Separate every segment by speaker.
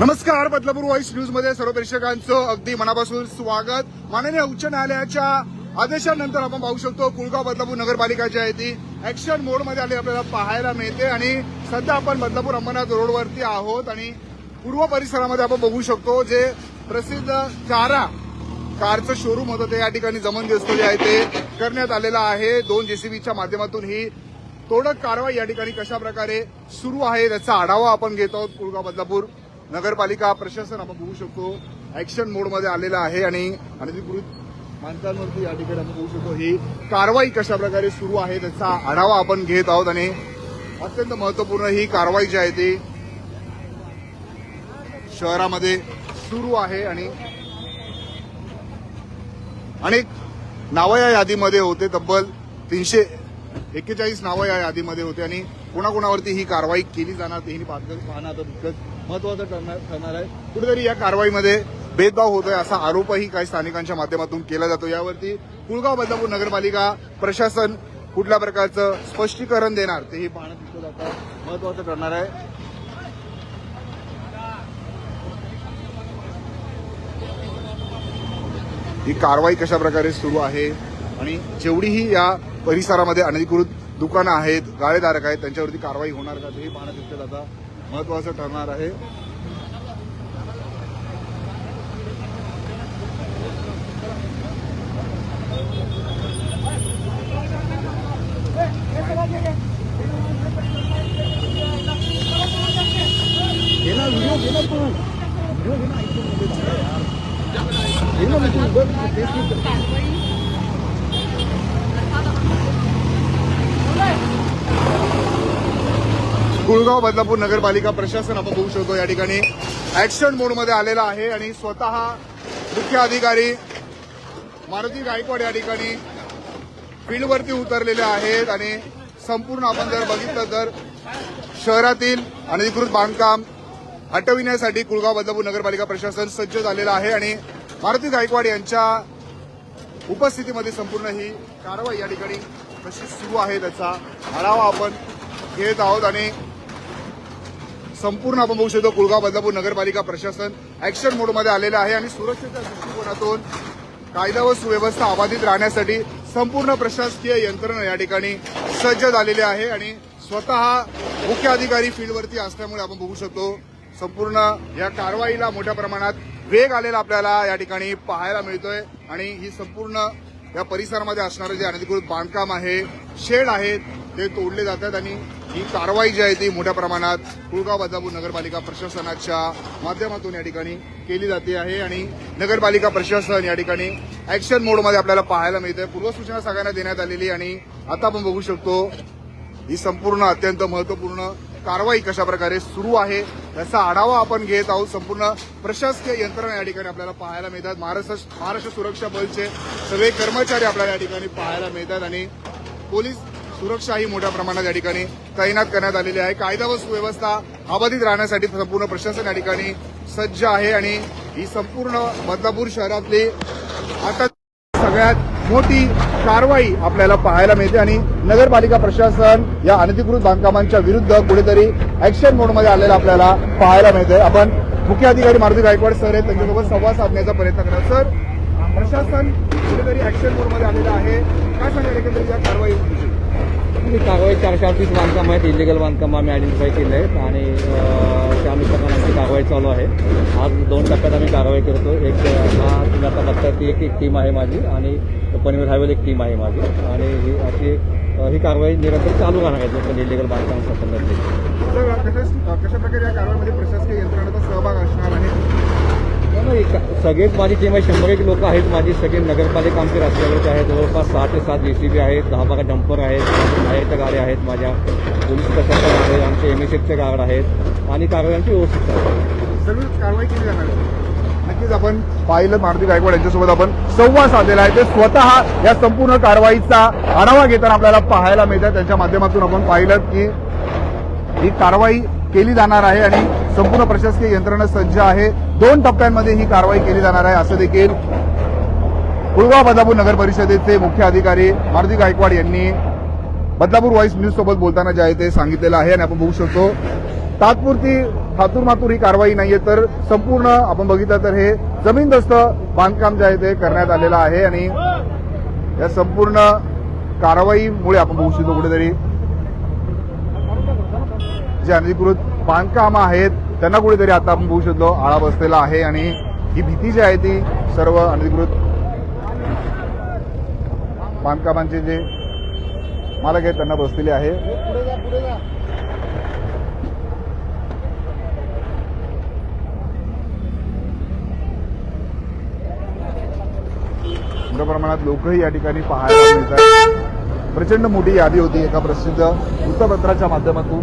Speaker 1: नमस्कार बदलापूर व्हॉइस न्यूजमध्ये सर्व प्रेक्षकांचं अगदी मनापासून स्वागत. माननीय उच्च न्यायालयाच्या आदेशानंतर आपण पाहू शकतो कुळगाव बदलापूर नगरपालिका जी आहे ती ऍक्शन मोडमध्ये आली आपल्याला पाहायला मिळते आणि सध्या आपण बदलापूर अंबरनाथ रोडवरती आहोत आणि पूर्व परिसरामध्ये आपण बघू शकतो जे प्रसिद्ध चारा कारचं शोरूम होतं ते या ठिकाणी जमनजस्त जे आहे ते करण्यात आलेलं आहे. दोन जेसीबीच्या माध्यमातून ही तोडक कारवाई या ठिकाणी कशा प्रकारे सुरू आहे त्याचा आढावा आपण घेत आहोत कुळगाव बदलापूर नगरपालिका प्रशासन आपण बघू शकतो ऍक्शन मोडमध्ये आलेलं आहे आणि अनधिकृत माणसांवरती या ठिकाणी आपण बघू शकतो ही कारवाई कशा प्रकारे सुरू आहे त्याचा आढावा आपण घेत आहोत आणि अत्यंत महत्त्वपूर्ण ही कारवाई जी आहे ती शहरामध्ये सुरू आहे आणि अनेक नावं या यादीमध्ये होते तब्बल तीनशे एक्केचाळीस नावं या यादीमध्ये होते आणि कोणाकोणावरती ही कारवाई केली जाणार तेही पाहत- पाहणं आता तितकंच महत्वाचं ठरणार ठरणार आहे. कुठेतरी या कारवाईमध्ये भेदभाव होतोय असा आरोपही काही स्थानिकांच्या माध्यमातून केला जातो. यावरती कुळगाव बदलापूर नगरपालिका प्रशासन कुठल्या प्रकारचं स्पष्टीकरण देणार तेही पाहणं तितकंच आता महत्वाचं ठरणार आहे. ही कारवाई कशा प्रकारे सुरू आहे आणि जेवढीही या परिसरामध्ये अनधिकृत दुकानं आहेत गाळेधारक आहेत त्यांच्यावरती कारवाई होणार का तेही पाहण्यात तितकंच आता महत्वाचं ठरणार आहे. कुळगाव बदलापूर नगरपालिका प्रशासन आपण बघू शकतो या ठिकाणी. ऍक्शन मोडमध्ये आलेला आहे आणि स्वतः मुख्य अधिकारी मारुती गायकवाड या ठिकाणी फील्डवरती उतरलेले आहेत आणि संपूर्ण आपण जर बघितलं तर शहरातील अनधिकृत बांधकाम हटविण्यासाठी कुळगाव बदलापूर नगरपालिका प्रशासन सज्ज झालेलं आहे आणि मारुती गायकवाड यांच्या उपस्थितीमध्ये संपूर्ण ही कारवाई या ठिकाणी कशी सुरू आहे त्याचा आढावा आपण घेत आहोत आणि संपूर्ण आपण बघू शकतो कुळगाव बदलापूर नगरपालिका प्रशासन ऍक्शन मोडमध्ये आलेलं आहे आणि सुरक्षेच्या दृष्टिकोनातून कायदा व सुव्यवस्था अबाधित राहण्यासाठी संपूर्ण प्रशासकीय यंत्रणा या ठिकाणी सज्ज झालेली आहे आणि स्वतः मुख्य अधिकारी फील्डवरती असल्यामुळे आपण बघू शकतो संपूर्ण या कारवाईला मोठ्या प्रमाणात वेग आलेला आपल्याला या ठिकाणी पाहायला मिळतोय आणि ही संपूर्ण या परिसरामध्ये असणारे जे अनधिकृत बांधकाम आहे शेड आहेत ते तोडले जातात आणि ही कारवाई जी आहे ती मोठ्या प्रमाणात कुळगाव बदलापूर नगरपालिका प्रशासनाच्या माध्यमातून या ठिकाणी केली जाते आहे आणि नगरपालिका प्रशासन या ठिकाणी ऍक्शन मोडमध्ये आपल्याला पाहायला मिळते पूर्वसूचना सगळ्यांना देण्यात आलेली आणि आता आपण बघू शकतो ही संपूर्ण अत्यंत महत्त्वपूर्ण कारवाई कशा प्रकारे सुरू आहे याचा आढावा आपण घेत आहोत. संपूर्ण प्रशासकीय यंत्रणा या ठिकाणी आपल्याला पाहायला मिळतात. महाराष्ट्र महाराष्ट्र सुरक्षा बलचे सगळे कर्मचारी आपल्याला या ठिकाणी पाहायला मिळतात आणि पोलीस सुरक्षा ही मोठ्या प्रमाणात या ठिकाणी तैनात करण्यात आलेली आहे. कायदा व सुव्यवस्था अबाधित राहण्यासाठी संपूर्ण प्रशासन या ठिकाणी सज्ज आहे आणि ही संपूर्ण बदलापूर शहरातली आता सगळ्यात मोठी कारवाई आपल्याला पाहायला मिळते आणि नगरपालिका प्रशासन या अनधिकृत बांधकामांच्या विरुद्ध कुठेतरी ऍक्शन मोडमध्ये आलेलं आपल्याला पाहायला मिळते. आपण मुख्य अधिकारी मारुती गायकवाड सर आहेत त्यांच्यासोबत संवाद साधण्याचा प्रयत्न करा सर प्रशासन कुठेतरी ऍक्शन मोडमध्ये आलेलं आहे. काय सांगायला एकंदरीत या कारवाई
Speaker 2: ही कारवाई चारशे अडतीस बांधकाम आहेत इलिगल बांधकाम आम्ही आयडेंटिफाय केले आहेत आणि त्या अनुषंगाने आमची कारवाई चालू आहे. आज दोन टप्प्यात आम्ही कारवाई करतो एक हा तुम्ही आता बघताय ती एक एक टीम आहे माझी आणि पनवेल हायवेल एक टीम आहे माझी. आणि ही अशी ही कारवाई निरंतर चालू राहणार आहे पण इलिगल बांधकाम संबंधित
Speaker 1: कशा प्रकारे या कारवाईमध्ये प्रशासकीय यंत्रणाचा सहभाग असणार आहे
Speaker 2: सगळेच माझी टीम आहे शंभर एक लोक आहेत माझी सगळे नगरपालिका आमचे रस्त्यावरचे आहेत जवळपास सहा ते सात ए सी बी आहेत दहा बारा डंपर आहेत बाहेरच्या गाड्या आहेत माझ्या पोलीस प्रशासन आहे आमचे एम एस एफचे गार्ड आहेत आणि कारवायांची व्यवस्थित आहे.
Speaker 1: सर्व कारवाई केली जाणार आहे. नक्कीच आपण पाहिलं मारुती गायकवाड यांच्यासोबत आपण संवाद साधलेला आहे ते स्वतः या संपूर्ण कारवाईचा आढावा घेताना आपल्याला पाहायला मिळतात त्यांच्या माध्यमातून आपण पाहिलं की ही कारवाई केली जाणार आहे आणि संपूर्ण प्रशासकीय यंत्रणा सज्ज आहे. दोन टप्प्यांमध्ये ही कारवाई केली जाणार आहे असं देखील कुळगाव बदलापूर नगर परिषदेचे मुख्य अधिकारी मारुती गायकवाड यांनी बदलापूर व्हॉइस न्यूज सोबत बोलताना जे आहे ते सांगितलेलं आहे आणि आपण बघू शकतो तात्पुरती थातूर मातूर ही कारवाई नाहीये तर संपूर्ण आपण बघितलं तर हे जमीनदस्त बांधकाम जे आहे ते करण्यात आलेलं आहे आणि या संपूर्ण कारवाईमुळे आपण बघू शकतो कुठेतरी. जे अनधिकृत बांधकाम आहेत त्यांना कुठेतरी आता आपण बघू शकतो आळा बसलेला आहे आणि ही भीती जी आहे ती सर्व अनधिकृत बांधकामांचे जे मालक आहेत त्यांना बसलेले आहे. मोठ्या प्रमाणात लोकही या ठिकाणी पाहायला मिळतात. प्रचंड मोठी यादी होती एका प्रसिद्ध वृत्तपत्राच्या माध्यमातून.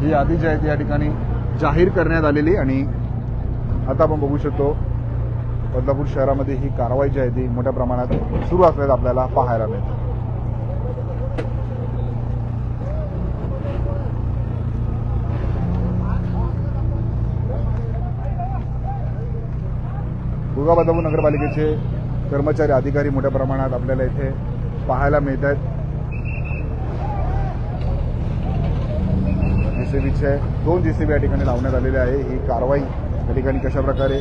Speaker 1: ही यादी जी आहे ती या ठिकाणी जाहीर करण्यात आलेली आणि आता आपण बघू शकतो बदलापूर शहरामध्ये ही कारवाई जी आहे ती मोठ्या प्रमाणात सुरू असल्याचं आपल्याला पाहायला मिळतं. दुर्गा बदलापूर नगरपालिकेचे कर्मचारी अधिकारी मोठ्या प्रमाणात आपल्याला इथे पाहायला मिळत आहेत जेसीबीचे दोन जेसीबी या ठिकाणी लावण्यात आलेले आहे. ही कारवाई या ठिकाणी कशा प्रकारे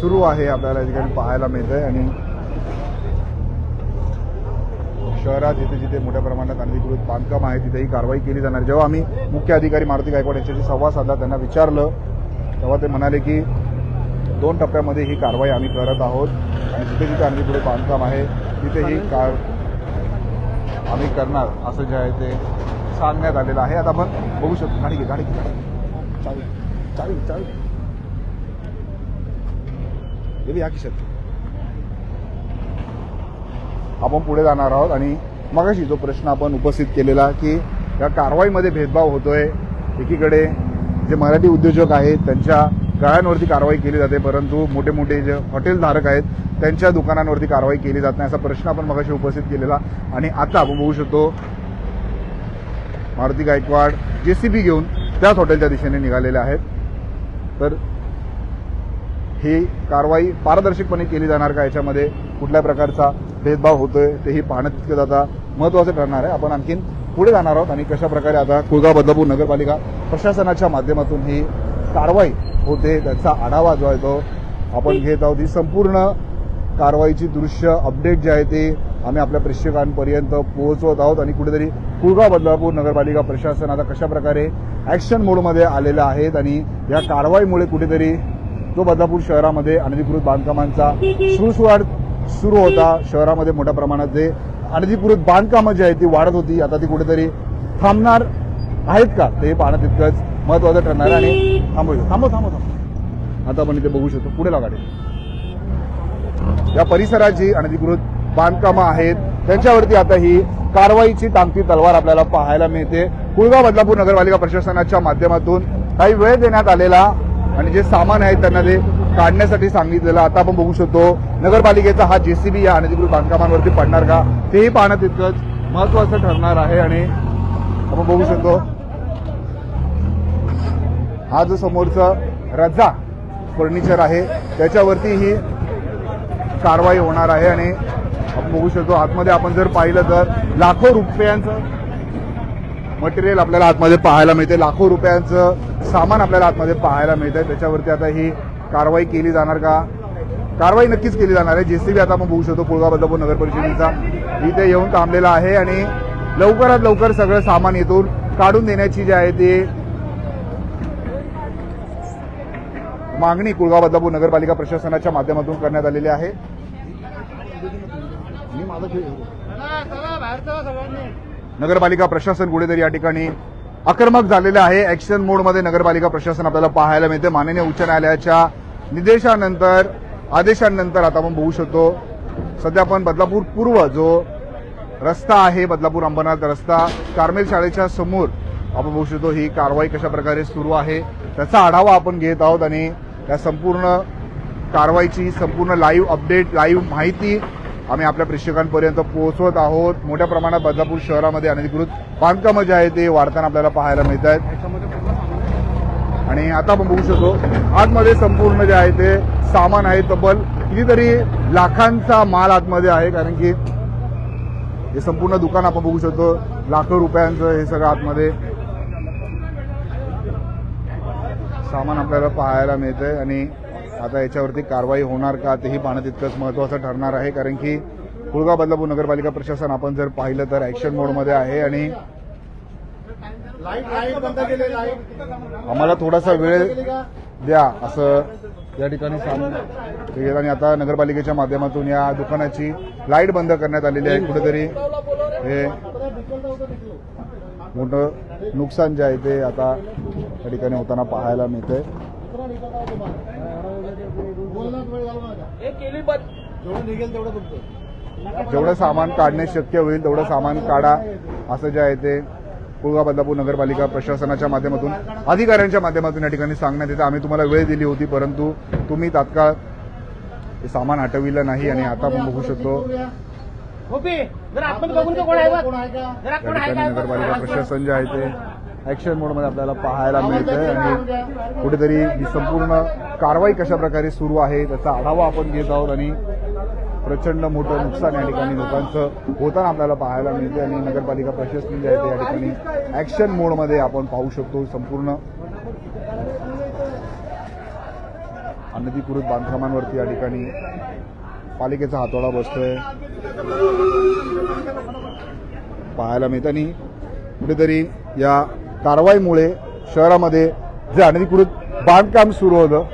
Speaker 1: सुरू आहे आपल्याला या ठिकाणी पाहायला मिळतं आहे आणि शहरात जिथे जिथे मोठ्या प्रमाणात अनधिकृत बांधकाम आहे तिथे ही कारवाई केली जाणार. जेव्हा आम्ही मुख्य अधिकारी मारुती गायकवाड यांच्याशी संवाद साधला त्यांना विचारलं तेव्हा ते म्हणाले की दोन टप्प्यामध्ये ही कारवाई आम्ही करत आहोत. आणि जिथे जिथे अनधिकृत बांधकाम आहे तिथे ही कार आम्ही करणार असं जे आहे ते सांगण्यात आलेलं आहे. आता आपण बघू शकतो. गाडी घे गाडी घे गाडी घे. चावी चावी चावी. या खिशात. आपण पुढे जाणार आहोत आणि मगाशी जो प्रश्न आपण उपस्थित केलेला की या कारवाईमध्ये भेदभाव होतोय. एकीकडे जे मराठी उद्योजक आहेत त्यांच्या गळ्यांवरती कारवाई केली जाते परंतु मोठे मोठे जे हॉटेल धारक आहेत त्यांच्या दुकानांवरती कारवाई केली जात नाही असा प्रश्न आपण मगाशी उपस्थित केलेला. आणि आता आपण बघू शकतो मारुती गायकवाड जे सी बी घेऊन त्याच हॉटेलच्या दिशेने निघालेले आहेत. तर ही कारवाई पारदर्शकपणे केली जाणार का? याच्यामध्ये कुठल्या प्रकारचा भेदभाव होतोय तेही पाहणं तितकं आता महत्वाचं ठरणार आहे. आपण आणखीन पुढे जाणार आहोत आणि कशा प्रकारे आता कुळगाव बदलापूर नगरपालिका प्रशासनाच्या माध्यमातून ही कारवाई होते त्याचा आढावा जो आहे तो आपण घेत आहोत. ही संपूर्ण कारवाईची दृश्य अपडेट जे आहे ते आम्ही आपल्या प्रेक्षकांपर्यंत पोहोचवत आहोत आणि कुठेतरी कुळगाव बदलापूर नगरपालिका प्रशासन आता कशा प्रकारे ॲक्शन मोडमध्ये आलेलं आहेत आणि या कारवाईमुळे कुठेतरी जो बदलापूर शहरामध्ये अनधिकृत बांधकामांचा सुळसुळाट सुरू होता. शहरामध्ये मोठ्या प्रमाणात जे अनधिकृत बांधकामं जी आहेत ती वाढत होती. आता ती कुठेतरी थांबणार आहेत का? ते पाहणं तितकंच महत्वाचं ठरणार आहे. आणि थांबू थांबव थांबव थांबव आता आपण इथे बघू शकतो. पुढे लागाडे या परिसरात जी अनधिकृत बांधकामं आहेत त्यांच्यावरती आता ही कारवाईची टांगती तलवार आपल्याला पाहायला मिळते. कुळगाव बदलापूर नगरपालिका प्रशासनाच्या माध्यमातून काही वेळ देण्यात आलेला आणि जे सामान आहे त्यांना ते काढण्यासाठी सांगितलेलं आता आपण बघू शकतो. नगरपालिकेचा हा जेसीबी या अनधिकृत बांधकामांवरती पडणार का? तेही पाहणं तितकंच महत्वाचं ठरणार आहे आणि आपण बघू शकतो. हा जो समोरचा रजा फर्निचर आहे त्याच्यावरती ही कारवाई होणार आहे आणि आपण बघू शकतो आतमध्ये आपण जर पाहिलं तर लाखो रुपयांचं मटेरियल आपल्याला आतमध्ये पाहायला मिळते. लाखो रुपयांचं सामान आपल्याला आतमध्ये पाहायला मिळतंय. त्याच्यावरती आता ही कारवाई केली जाणार का? कारवाई नक्कीच केली जाणार आहे. जेसीबी आता आपण बघू शकतो कुळगाव बदलापूर नगर परिषदेचा. इथे येऊन थांबलेला आहे आणि लवकरात लवकर सगळं सामान येथून काढून देण्याची जी आहे ती मागणी कुळगाव बदलापूर नगरपालिका प्रशासनाच्या माध्यमातून करण्यात आलेली आहे. नगरपालिका प्रशासन कुठेतरी या ठिकाणी आक्रमक झालेलं आहे. ऍक्शन मोडमध्ये नगरपालिका प्रशासन आपल्याला पाहायला मिळते. माननीय उच्च न्यायालयाच्या निर्देशानंतर आदेशानंतर आता आपण बघू शकतो. सध्या आपण बदलापूर पूर्व जो रस्ता आहे बदलापूर अंबरनाथ रस्ता कार्मेल शाळेच्या समोर आपण बघू शकतो ही कारवाई कशा प्रकारे सुरू आहे त्याचा आढावा आपण घेत आहोत आणि या संपूर्ण कारवाईची संपूर्ण लाईव्ह अपडेट लाईव्ह माहिती आम्ही आपल्या प्रेक्षकांपर्यंत पोहोचवत आहोत. मोठ्या प्रमाणात बदलापूर शहरामध्ये अनधिकृत बांधकामं जे आहे ते वाढताना आपल्याला पाहायला मिळत आहेत. आणि आता आपण बघू शकतो आतमध्ये संपूर्ण जे आहे ते सामान आहे तब्बल कितीतरी लाखांचा माल आतमध्ये आहे. कारण की हे संपूर्ण दुकान आपण बघू शकतो लाखो रुपयांचं हे सगळं आतमध्ये सामान आपल्याला पाहायला मिळतंय. आणि आता याच्यावरती कारवाई होणार का तेही पाहणं तितकंच महत्त्वाचं ठरणार आहे कारण की कुळगाव बदलापूर नगरपालिका प्रशासन आपण जर पाहिलं तर ऍक्शन मोडमध्ये आहे आणि आम्हाला थोडासा वेळ द्या असं या ठिकाणी सांग. आणि आता नगरपालिकेच्या माध्यमातून या दुकानाची लाइट बंद करण्यात आलेली आहे कुठेतरी. हे मोठं नुकसान जे आहे ते आता या ठिकाणी होताना पाहायला मिळतंय. जेवढं सामान काढणे शक्य होईल तेवढं सामान काढा. असं जे आहे ते कुळगाव बदलापूर नगरपालिका प्रशासनाच्या माध्यमातून अधिकाऱ्यांच्या माध्यमातून या ठिकाणी सांगण्यात येतं. आम्ही तुम्हाला वेळ दिली होती परंतु तुम्ही तात्काळ हे सामान हटविलं नाही आणि आता आपण बघू शकतो. नगरपालिका प्रशासन जे आहे ते ऍक्शन मोडमध्ये आपल्याला पाहायला मिळतंय. आणि कुठेतरी ही संपूर्ण कारवाई कशा प्रकारे सुरू आहे त्याचा आढावा आपण घेत आहोत. आणि प्रचंड मोठं नुकसान या ठिकाणी लोकांचं होताना आपल्याला पाहायला मिळते आणि नगरपालिका प्रशासन जे आहे ते या ठिकाणी ऍक्शन मोडमध्ये आपण पाहू शकतो. संपूर्ण अनधिकृत बांधकामांवरती या ठिकाणी पालिकेचा हातोडा बसतोय. पाहायला मिळतं आणि कुठेतरी या कारवाईमुळे शहरामध्ये जे अनधिकृत बांधकाम सुरू होतं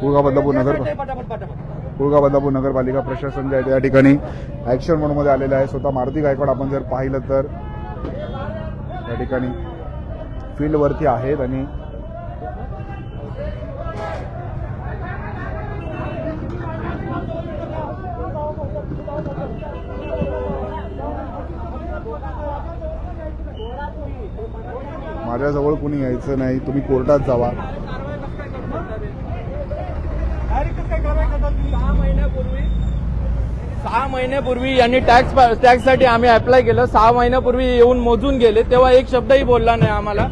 Speaker 1: कुळगाव बदलापूर नगर कुळगाव बदलापूर नगरपालिका प्रशासन जे आहे ते या ठिकाणी ऍक्शन मोडमध्ये आलेलं आहे. स्वतः मारुती गायकवाड आपण जर पाहिलं तर या ठिकाणी फील्डवरती आहेत आणि माझ्याजवळ कोणी यायचं नाही तुम्ही कोर्टात जावा.
Speaker 3: सहा महिन्यापूर्वी महिन्यापूर्वी यांनी टॅक्स टॅक्ससाठी आम्ही अप्लाय केलं. सहा महिन्यापूर्वी येऊन मोजून गेले. तेव्हा एक शब्दही बोलला नाही आम्हाला.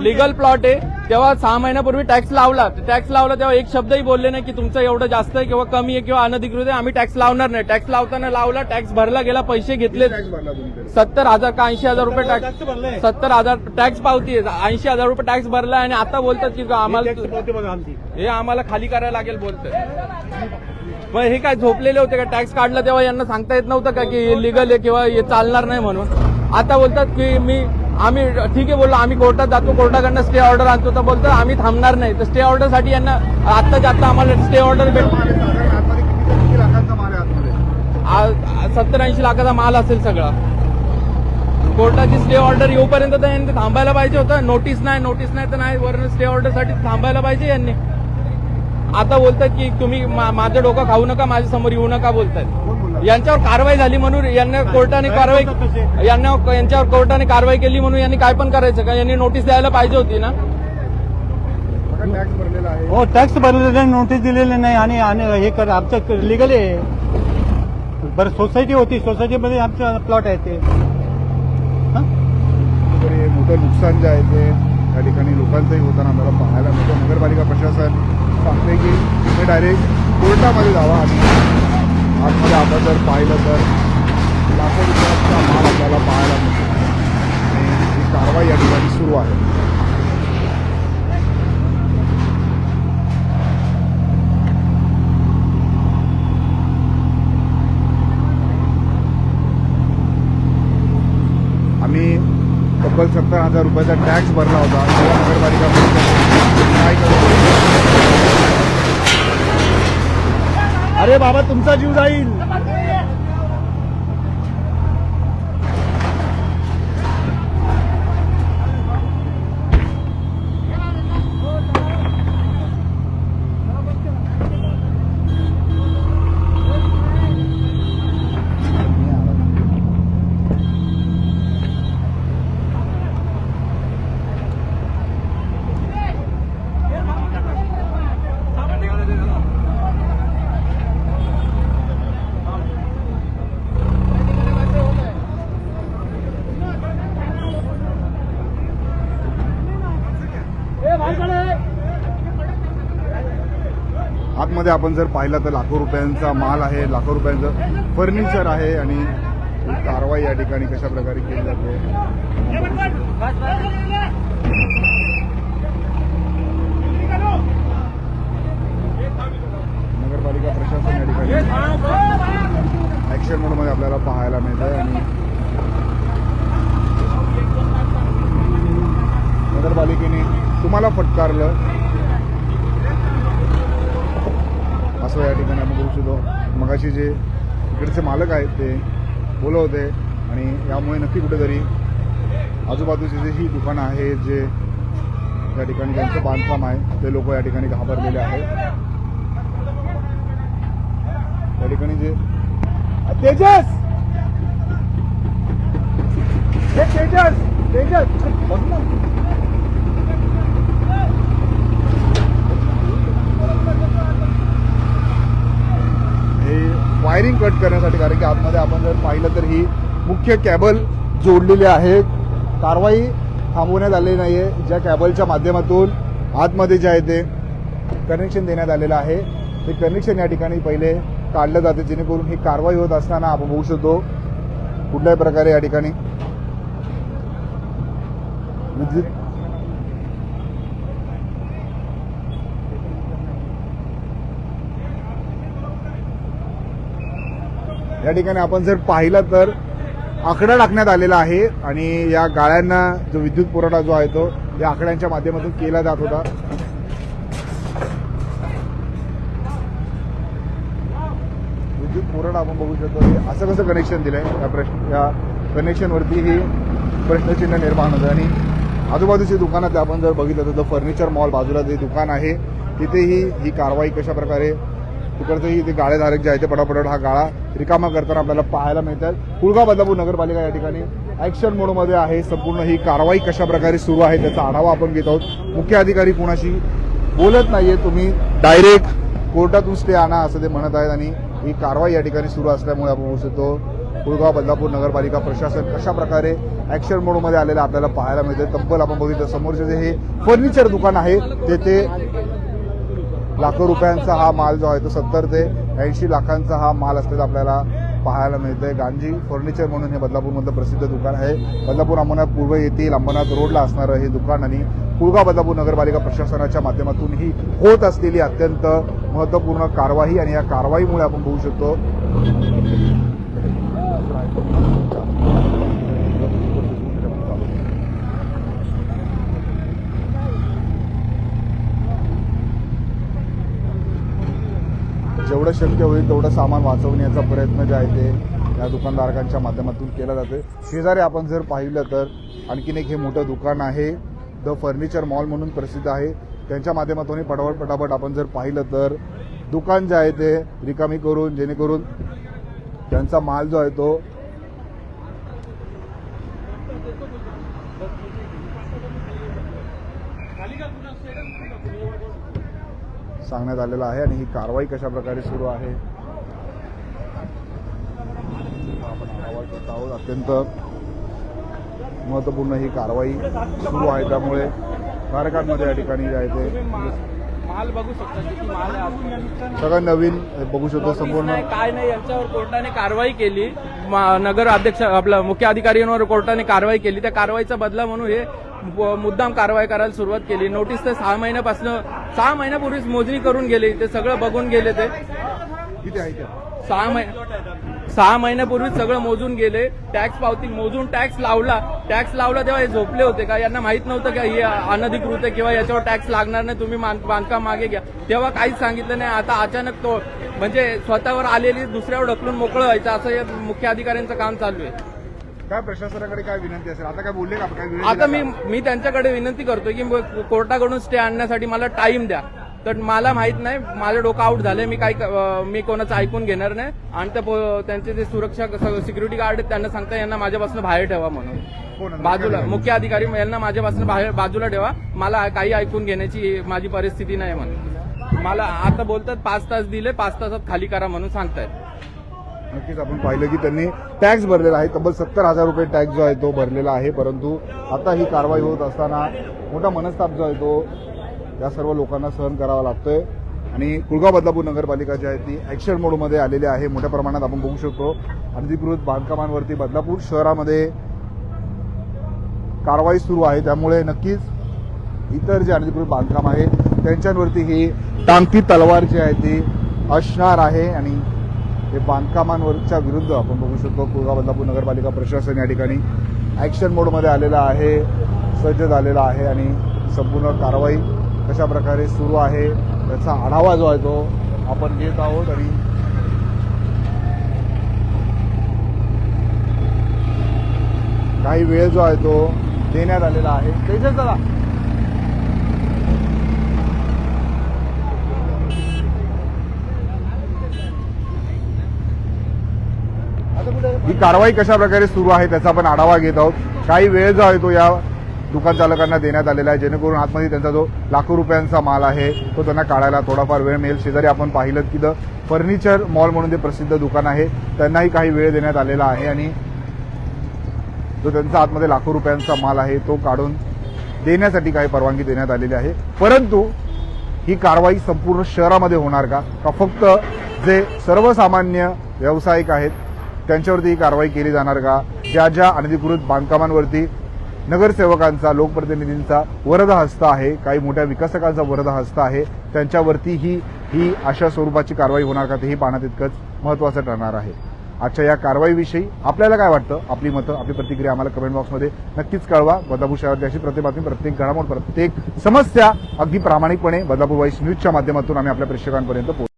Speaker 3: लिगल प्लॉट आहे तेव्हा सहा महिन्यापूर्वी टॅक्स लावला. टॅक्स लावला तेव्हा एक शब्दही बोलले नाही की तुमचं एवढं जास्त आहे किंवा कमी आहे किंवा अनधिकृत आहे. आम्ही टॅक्स लावणार नाही. टॅक्स लावताना लावला. टॅक्स भरला गेला. पैसे घेतले. सत्तर हजार का ऐंशी हजार रुपये टॅक्स सत्तर हजार टॅक्स पावती ऐंशी हजार रुपये टॅक्स भरला आणि आता बोलतात की आम्हाला हे आम्हाला खाली करायला लागेल बोलतोय. मग हे काय झोपलेले होते का? टॅक्स काढला तेव्हा यांना सांगता येत नव्हतं का की लिगल आहे किंवा हे चालणार नाही म्हणून? आता बोलतात की मी आम्ही ठीक आहे बोललो आम्ही कोर्टात जातो कोर्टाकडनं स्टे ऑर्डर आणतो. तर बोलतो आम्ही थांबणार नाही. तर स्टे ऑर्डरसाठी यांना आत्ताच आत्ता आम्हाला स्टे ऑर्डर भेट सत्तर ऐंशी लाखाचा माल असेल सगळा. कोर्टाची स्टे ऑर्डर येऊपर्यंत तर यांनी थांबायला पाहिजे होतं. नोटीस नाही नोटीस नाही तर नाही. वरून स्टे ऑर्डरसाठी थांबायला पाहिजे यांनी. आता बोलतात की तुम्ही मा- माझं डोकं खाऊ नका माझ्यासमोर येऊ नका बोलतात? यांच्यावर कारवाई झाली म्हणून यांना कोर्टाने कारवाई यांना यांच्यावर कोर्टाने कारवाई केली म्हणून यांनी काय पण करायचं का? यांनी नोटीस द्यायला पाहिजे होती ना?
Speaker 1: बघा टॅक्स भरलेला आहे.
Speaker 4: हो टॅक्स भरलेले नोटीस दिलेले नाही आणि आणि हे कर आमचं लिगल आहे. बरं सोसायटी होती सोसायटीमध्ये आमचं प्लॉट आहे ते. हं?
Speaker 1: हे मोठं नुकसान जे आहे ते या ठिकाणी लोकांचंही होताना आपल्याला पाहायला मिळतं. नगरपालिका प्रशासन सांगते की तुम्ही डायरेक्ट कोर्टामध्ये जावा आणि आतमध्ये आपण जर पाहिलं तर लाखो रुपयाचा माल आपल्याला पाहायला मिळतो. आणि ही कारवाई या ठिकाणी सुरू आहे. आम्ही तब्बल सत्तर हजार रुपयाचा टॅक्स भरला होता. नगरपालिका काय करतो
Speaker 4: अरे बाबा तुमचा जीव जाईल.
Speaker 1: आतमध्ये आपण जर पाहिलं तर लाखो रुपयांचा माल आहे लाखो रुपयांचं फर्निचर आहे आणि कारवाई या ठिकाणी कशा प्रकारे केली जाते. नगरपालिका प्रशासन या ठिकाणी ऍक्शन मोडमध्ये आपल्याला पाहायला मिळत आहे आणि नगरपालिकेने तुम्हाला फटकारलं. असं या ठिकाणी आपण करू शकतो. मगाशी जे इकडचे मालक आहेत ते बोलवते होते आणि यामुळे नक्की कुठेतरी आजूबाजूची जे ही दुकानं आहेत जे या ठिकाणी ज्यांचं बांधकाम आहे ते लोक या ठिकाणी घाबरलेले आहेत. या ठिकाणी जे तेजस! हे तेजस! तेजस! बघ ना हे वायरिंग कट करण्यासाठी कारण की आतमध्ये आपण जर पाहिलं तर ही मुख्य कॅबल जोडलेली आहे. कारवाई थांबवण्यात आलेली नाही आहे ज्या कॅबलच्या माध्यमातून आतमध्ये जे आहे ते कनेक्शन देण्यात आलेलं आहे. ते कनेक्शन या ठिकाणी पहिले काढलं जाते जेणेकरून ही कारवाई होत असताना आपण बघू शकतो कुठल्याही प्रकारे या ठिकाणी. विद्युत या ठिकाणी आपण जर पाहिलं तर आकडा टाकण्यात आलेला आहे आणि या गाळ्यांना जो विद्युत पुरवठा जो आहे तो या आकड्यांच्या माध्यमातून केला जात होता. विद्युत पुरवठा आपण बघू शकतो. असं कसं कनेक्शन दिलंय? या प्रश्न या कनेक्शनवरती ही प्रश्नचिन्ह निर्माण होतं. आणि आजूबाजूची दुकानात आपण जर बघितलं तर फर्निचर मॉल बाजूला जे दुकान आहे तिथेही ही कारवाई कशा प्रकारे तिकडचंही ते गाळेधारक जे आहे ते पटापट हा गाळा रिकामा करताना आपल्याला पाहायला मिळतात. कुळगाव बदलापूर नगरपालिका या ठिकाणी ऍक्शन मोडमध्ये आहे. संपूर्ण ही कारवाई कशा प्रकारे सुरू आहे त्याचा आढावा आपण घेत आहोत. मुख्य अधिकारी कुणाशी बोलत नाहीये तुम्ही डायरेक्ट कोर्टातून स्टे आणा असं ते म्हणत आहेत आणि ही कारवाई या ठिकाणी सुरू असल्यामुळे आपण बघू शकतो. कुळगाव बदलापूर नगरपालिका प्रशासन कशा प्रकारे ऍक्शन मोडमध्ये आलेलं आपल्याला पाहायला मिळते तब्बल आपण बघितलं समोरचे जे हे फर्निचर दुकान आहे तेथे लाखो रुपयांचा हा माल जो आहे तो सत्तर ते ऐंशी लाखांचा हा माल असलेला आपल्याला पाहायला मिळतंय. गांजी फर्निचर म्हणून हे बदलापूरमधलं प्रसिद्ध दुकान आहे. बदलापूर अंबरनाथ पूर्व येथील अंबरनाथ रोडला असणारं हे दुकान आणि कुळगाव बदलापूर नगरपालिका प्रशासनाच्या माध्यमातून ही होत असलेली अत्यंत महत्त्वपूर्ण कारवाई आणि या कारवाईमुळे आपण बघू शकतो. जेवढं शक्य होईल तेवढं सामान वाचवण्याचा प्रयत्न जे आहे ते या दुकानदारकांच्या माध्यमातून केला जातो शेजारी आपण जर पाहिलं तर आणखीन एक हे मोठं दुकान आहे. द फर्निचर मॉल म्हणून प्रसिद्ध आहे. त्यांच्या माध्यमातून पटापट पटापट आपण जर पाहिलं तर दुकान जे आहे ते रिकामी करून जेणेकरून त्यांचा माल जो आहे तो सांगण्यात आलेला आहे आणि ही कारवाई कशा प्रकारे सुरू आहे? आपण आवाज करत आहोत अत्यंत महत्त्वपूर्ण ही कारवाई सुरू आहे. त्यामुळे कारखान्यामध्ये या ठिकाणी जे आहे ते
Speaker 3: माल बघू शकता किती माल आहे. आतमध्ये.
Speaker 1: सगळं नवीन बघू शकतो संपूर्ण.
Speaker 3: काय नाही यांच्यावर कोर्टाने कारवाई केली. नगर अध्यक्ष आपला मुख्य अधिकाऱ्यांवर कोर्टाने कारवाई केली. त्या कारवाईचा बदला म्हणून हे मुद्दाम कारवाई करायला सुरुवात केली. नोटीस ते सहा महिन्यापासून सहा महिन्यापूर्वीच मोजणी करून गेले. ते सगळं बघून गेले ते. सहा महिने सहा महिन्यापूर्वी सगळं मोजून गेले. टॅक्स पावती मोजून टॅक्स लावला. टॅक्स लावला तेव्हा हे झोपले होते का? यांना माहीत नव्हतं का हे अनधिकृत आहे किंवा याच्यावर टॅक्स लागणार नाही तुम्ही बांधकाम मागे घ्या. तेव्हा काहीच सांगितलं नाही. आता अचानक तो म्हणजे स्वतःवर आलेली दुसऱ्यावर ढकलून मोकळं व्हायचं असं या मुख्य अधिकाऱ्यांचं काम चालू आहे.
Speaker 1: काय प्रशासनाकडे काय विनंती असेल? आता काय बोलले का? काय विनंती
Speaker 3: आता मी? मी त्यांच्याकडे विनंती करतोय की कोर्टाकडून स्टे आणण्यासाठी मला टाइम द्या. तर मला माहीत नाही माझं डोकं आउट झालंय मी काही अं, मी कोणाचं ऐकून घेणार नाही. आणि त्या पो- त्यांचे जे सुरक्षा सिक्युरिटी गार्ड आहेत त्यांना सांगता यांना माझ्यापासून बाहेर ठेवा म्हणून.
Speaker 1: आहे?
Speaker 3: बाजूला मुख्य अधिकारी यांना माझ्यापासून बाहेर बाजूला ठेवा. मला काही ऐकून घेण्याची माझी परिस्थिती नाही म्हणून. मला आता बोलतात पाच तास दिले पाच तासात खाली करा म्हणून सांगतायत.
Speaker 1: नक्कीच आपण पाहिलं की त्यांनी टॅक्स भरलेला आहे. तब्बल सत्तर हजार रुपये टॅक्स जो आहे तो भरलेला आहे. परंतु आता ही कारवाई होत असताना मोठा मनस्ताप जो आहे तो या सर्व लोकांना सहन करावा लागतोय. आणि कुळगाव बदलापूर नगरपालिका जी आहे ती ऍक्शन मोडमध्ये आलेली आहे. मोठ्या प्रमाणात आपण बघू शकतो. अनधिकृत बांधकामांवरती बदलापूर शहरामध्ये कारवाई सुरू आहे. त्यामुळे नक्कीच इतर जे अनधिकृत बांधकाम आहे त्यांच्यावरती ही टांगती तलवार जी आहे ती असणार आहे. आणि हे बांधकामांवरच्या विरुद्ध आपण बघू शकतो. कुळगाव बदलापूर नगरपालिका प्रशासन या ठिकाणी ॲक्शन मोडमध्ये आलेला आहे. सज्ज झालेला आहे आणि संपूर्ण कारवाई कशा प्रकारे सुरू आहे त्याचा आढावा जो आहे तो आपण घेत आहोत आणि काही वेळ जो आहे तो देण्यात आलेला आहे. तेजस दादा ही कारवाई कशा प्रकारे सुरू आहे त्याचा आपण आढावा घेत आहोत. काही वेळ जो आहे तो या दुकान चालकांना देण्यात आलेला आहे जेणेकरून आतमध्ये त्यांचा जो लाखो रुपयांचा माल आहे तो त्यांना काढायला थोडाफार वेळ मिळेल. शेजारी आपण पाहिलं की द फर्निचर मॉल म्हणून ते प्रसिद्ध दुकान आहे त्यांनाही काही वेळ देण्यात आलेला आहे आणि जो त्यांचा आतमध्ये लाखो रुपयांचा माल आहे तो काढून देण्यासाठी काही परवानगी देण्यात आलेली आहे. परंतु ही कारवाई संपूर्ण शहरामध्ये होणार का फक्त जे सर्वसामान्य व्यावसायिक आहेत त्यांच्यावरती ही कारवाई केली जाणार का? ज्या ज्या अनधिकृत बांधकामांवरती नगरसेवकांचा लोकप्रतिनिधींचा वरद हस्त आहे काही मोठ्या विकासकांचा वरद हस्त आहे त्यांच्यावरती ही ही अशा स्वरूपाची कारवाई होणार का तेही पाहणं तितकंच महत्त्वाचं ठरणार आहे. आजच्या या कारवाईविषयी आपल्याला काय वाटतं? आपली मतं आपली प्रतिक्रिया आम्हाला कमेंट बॉक्समध्ये नक्कीच कळवा. बदलापूर शहराची अशी प्रत्येक बातमी प्रत्येक घडामोड प्रत्येक समस्या अगदी प्रामाणिकपणे बदलापूर वाईस न्यूजच्या माध्यमातून आम्ही आपल्या प्रेक्षकांपर्यंत पोहोच